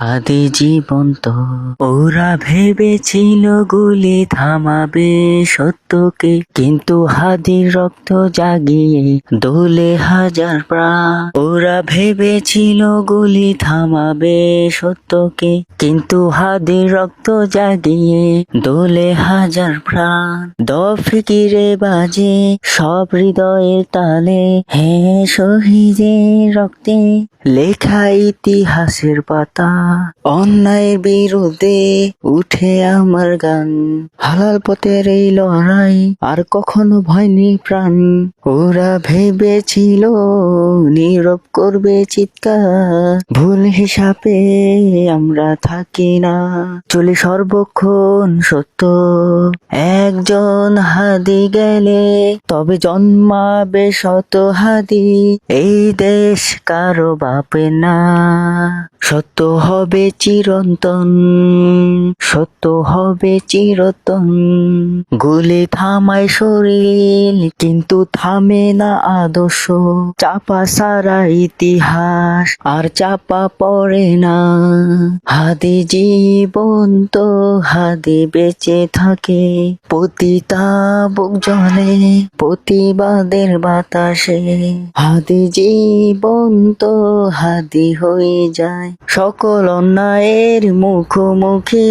আদি জীবন্ত ওরা ভেবেছিল গুলি থামাবে সত্যকে, কিন্তু হাদির রক্ত জাগিয়ে দোলে হাজার প্রাণ। ওরা ভেবেছিল গুলি থামাবে সত্যকে, কিন্তু হাদির রক্ত জাগিয়ে দোলে হাজার প্রাণ। দফিকিরে বাজে সব হৃদয়ের তালে হ্যাঁ শহীদের রক্তে, লেখা ইতিহাসের পাতা। অন্যায়ের বিরুদ্ধে উঠে আমার গান। হালাল পথের এই লড়াই আর কখনো ভয় নেই প্রাণ। ওরা ভেবেছিল নীরব করবে চিৎকার। ভুল হিসাবে আমরা থাকি না। চলে সর্বক্ষণ সত্য। একজন হাদি গেলে তবে জন্মাবে শত হাদি। এই দেশ কারও বাপে না। সত্য হবে চিরন্তন, সত্য হবে চিরতন। গুলি থামায় শরীর, কিন্তু থামে না আদর্শ। চাপা সারা ইতিহাস, আর চাপা পড়ে না। হাদি জীবন্ত, হাদি বেঁচে থাকে পতিতা বুক জলে, প্রতিবাদের বাতাসে। হাদি জীবন্ত, হাদি হয়ে যায় সকল অন্যায়ের মুখোমুখি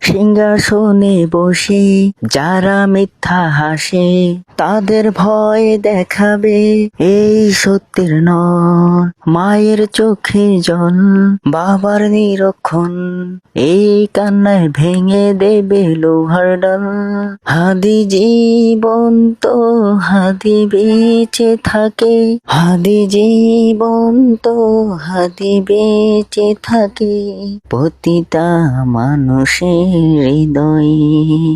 সিংহাসনে বসে, যারা মিথ্যা হাসে, তাদের ভয় দেখাবে। এই সত্যের নয় মায়ের চোখে জল, বাবার নিরক্ষণ। এই কান্নায় ভেঙে দেবে লোহার ডাল। হাদি জীবন্ত, হাদি বেঁচে থাকে। হাদি জীবন্ত, হাদি বেঁচে থাকে প্রতিটা মানুষের হৃদয়ে।